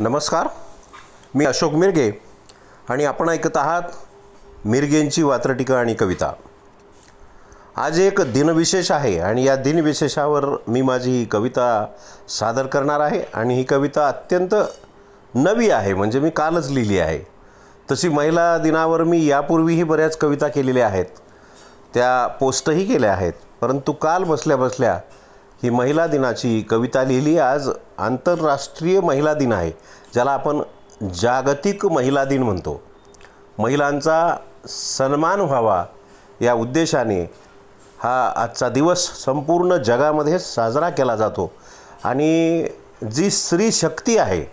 नमस्कार. मी अशोक मिरगे आणि आपण ऐकत आहात मिरगेंची वात्रटिका आणि कविता. आज एक दिनविशेष आहे आणि या दिनविशेषावर मी माझी ही कविता सादर करणार आहे आणि ही कविता अत्यंत नवी आहे म्हणजे मी कालच लिहिली आहे. तशी महिला दिनावर मी यापूर्वीही बऱ्याच कविता केलेल्या आहेत. त्या पोस्टही केल्या आहेत परंतु काल बसल्या बसल्या ही महिला दिनाची कविता लिहिली आज आंतरराष्ट्रीय महिला दिन आहे ज्याला आपण जागतिक महिला दिन म्हणतो. महिलांचा सन्मान व्हावा या उद्देशाने हा आजचा दिवस संपूर्ण जगामध्ये साजरा केला जातो. आणि जी स्त्री शक्ती आहे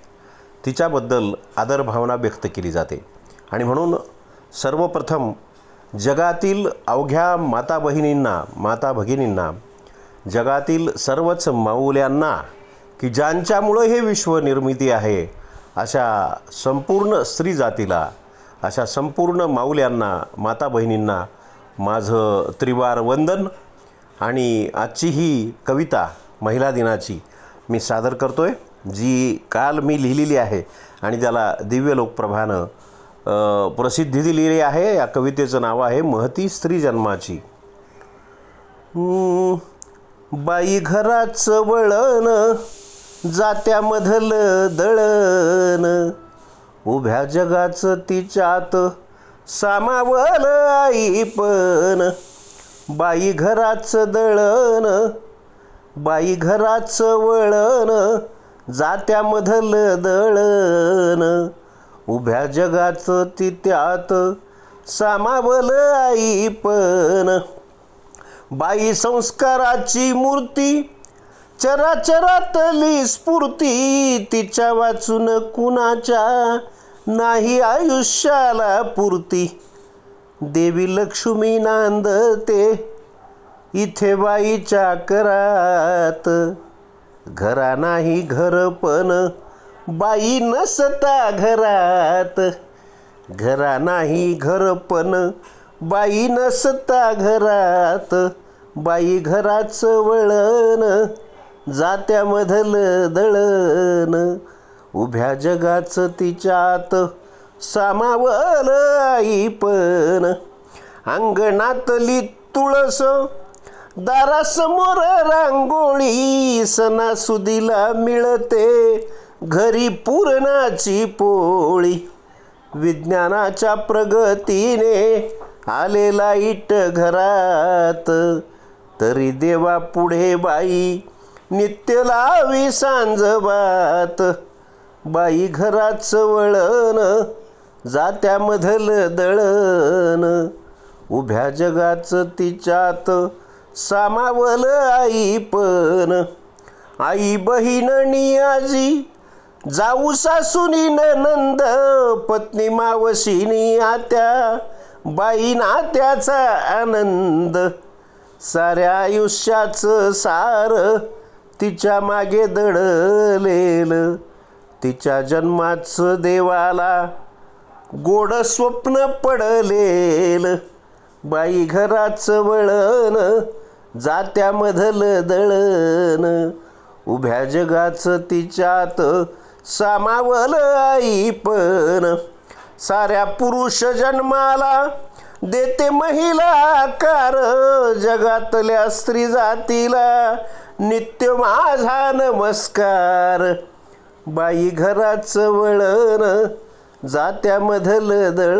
तिच्याबद्दल आदरभावना व्यक्त केली जाते. आणि म्हणून सर्वप्रथम जगातील अवघ्या माता बहिणींना माता भगिनींना जगातील सर्वच माऊल्यांना की ज्यांच्यामुळं हे विश्व निर्मिती आहे अशा संपूर्ण स्त्री जातीला अशा संपूर्ण माऊल्यांना माता बहिणींना माझं त्रिवार वंदन आणि आजची ही कविता महिला दिनाची मी सादर करतो आहे जी काल मी लिहिलेली आहे आणि त्याला दिव्य लोकप्रभानं प्रसिद्धी दिलेली आहे. या कवितेचं नाव आहे महती स्त्री जन्माची. बाई घराचं वळण जात्यामधलं दळण. उभ्या जगाचं तिच्यात सामावल आई पण. बाई घराचं दळण बाई घराचं वळण जात्यामधलं दळण. उभ्या जगाचं ती त्यात सामावल आई पण. बाई संस्काराची मूर्ती चराचरातली स्फूर्ती तिच्या वाचून कुणाच्या नाही आयुष्याला पुरती. देवी लक्ष्मी नांदते इथे बाईच्या करात घरा नाही घर पण बाई नसता घरात. घरा नाही घर पण बाई नसता घरात. बाई घराचं वळण जात्यामधलं दळण. उभ्या जगाचं तिच्यात सामावल आई पण. अंगणातली तुळस दारासमोर रांगोळी सणासुदीला मिळते घरी पुरणाची पोळी. विज्ञानाच्या प्रगतीने आलेला इट घरात. तरी देवा पुढे बाई नित्य लावी सांजबात. बाई घराचं वळण जात्यामधलं दळण. उभ्या जगाचं तिच्यात सामावल आई पण. आई बहिणणी आजी जाऊ सासूनी नंद पत्नी मावशीनी आत्या बाई नात्याचा आनंद. साऱ्या आयुष्याचं सार तिच्यामागे दडलेलं. तिच्या जन्माचं देवाला गोड स्वप्न पडलेल. बाई घराचं वळण जात्यामधलं दळण. उभ्या जगाचं तिच्यात सामावल आई पण. साऱ्या पुरुष जन्माला देते महिला आकार जगातल्या स्त्री जातीला. नित्य माझा नमस्कार. बाई घराचं वळण जात्यामधलं दळ